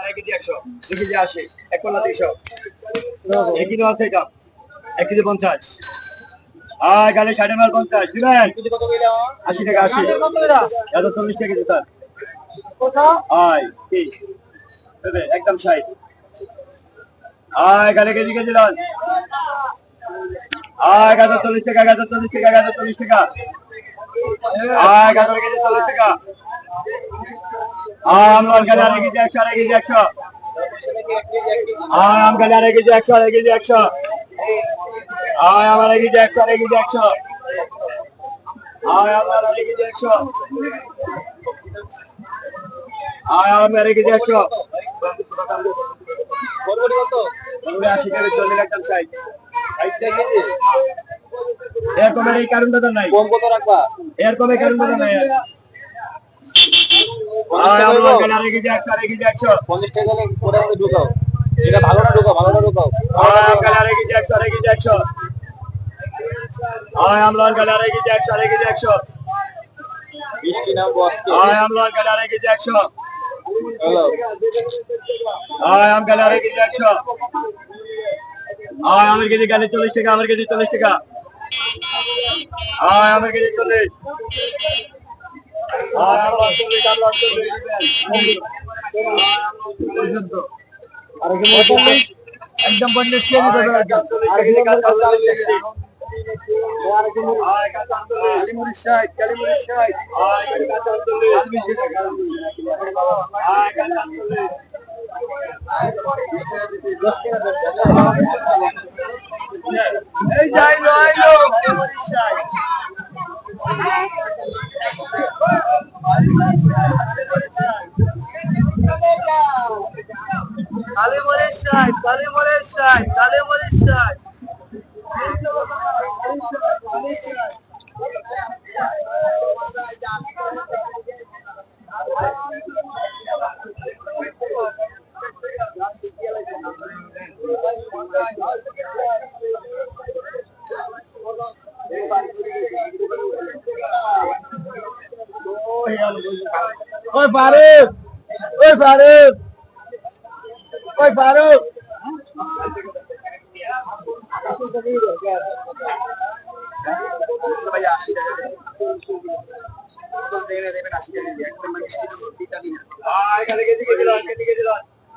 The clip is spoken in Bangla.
এক কেজি একশো দুই কেজি আশি এক পাল্লা তিনশো এক কিলো আছে এটা। এক কেজি পঞ্চাশ। আয় গাড়ি ষাট মাল পঞ্চাশ। দিবেন? আশি টাকা আশি। এত চল্লিশ টাকা কেজি স্যার আয় কি? একদম ষাট। আয় গাড়ি কেজি কেজি লন আয় গাজর চল্লিশ টাকা গাজর চল্লিশ টাকা গাজর চল্লিশ টাকা। আয় গাজর কেজি চল্লিশ টাকা। লন গাড়ি আড়াই কেজি একশো আড়াই কেজি একশো আম গাড়ি আড়াই কেজি একশো আড়াই কেজি একশো আয় আমার কেজি একশো আড়াই কেজি একশো আয় আমার কেজি একশো আয় আমার কেজি একশো আশি টাকা চল্লিশ একদম ষাট এরকমের এই কারণটা তো নাই। এরকমের কারণটা তো নাই। আর। আয় আমার গাড়ি আড়াই কেজি একশো আড়াই কেজি একশো। আয় গাড়ি আড়াই কেজি একশো আড়াই কেজি একশো। আয় আমলার আড়াই কেজি একশো আড়াই কেজি একশো। আয় আমলার গাড়ি আড়াই কেজি একশো। আয় আম একশো। আয় আমার কেজি গাড়ি চল্লিশ টাকা আমার কেজি চল্লিশ টাকা। আয় আমার কেজি চল্লিশ। একদম পঞ্চাশ একদম চল্লিশ কেজি কাজ আয় কালে মরে সাই কালে ওই ফারুক ওই ফারুক ওই ফারুক। আয় কালে কেজি কেজি লান কেজি কেজি লান